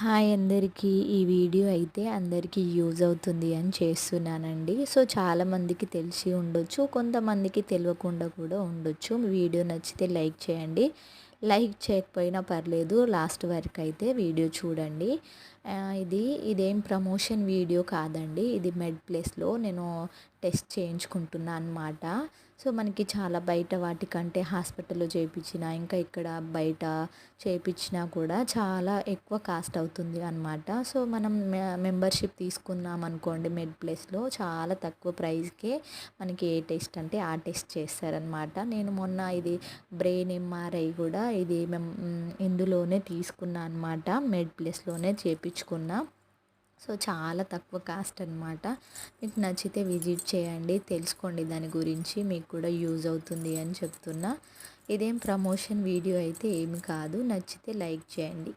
Hi అందరికీ. ఈ video అయితే అందరికీ యూజ్ అవుతుంది అని చేస్తున్నానండి. సో చాలామందికి తెలిసి ఉండొచ్చు కొంతమందికి తెలియకుండా కూడా ఉండొచ్చు. వీడియో నచ్చితే లైక్ చేయండి. లైక్ చేయకపోయినా పర్లేదు లాస్ట్ వరకు అయితే వీడియో చూడండి. ఇది ఇదేం ప్రమోషన్ వీడియో కాదండి. ఇది మెడ్ ప్లేస్లో నేను టెస్ట్ చేయించుకుంటున్నా అనమాట సో మనకి చాలా బయట వాటికంటే హాస్పిటల్లో చేయించిన ఇంకా ఇక్కడ బయట చేయించినా కూడా చాలా ఎక్కువ కాస్ట్ అవుతుంది అనమాట సో మనం మెంబర్షిప్ తీసుకున్నాం అనుకోండి మెడ్ ప్లేస్లో చాలా తక్కువ ప్రైస్కే మనకి ఏ టెస్ట్ అంటే ఆ టెస్ట్ చేస్తారనమాట నేను మొన్న ఇది బ్రెయిన్ ఎంఆర్ఐ కూడా ఇది మేము ఇందులోనే తీసుకున్నా అనమాట మెడ్ ప్లేస్లోనే చేయించుకున్నా సో చాలా తక్కువ కాస్ట్ అనమాట మీకు నచ్చితే విజిట్ చేయండి. తెలుసుకోండి దాని గురించి. మీకు కూడా యూజ్ అవుతుంది అని చెప్తున్నా. ఇదేం ప్రమోషన్ వీడియో అయితే ఏమి కాదు. నచ్చితే లైక్ చేయండి.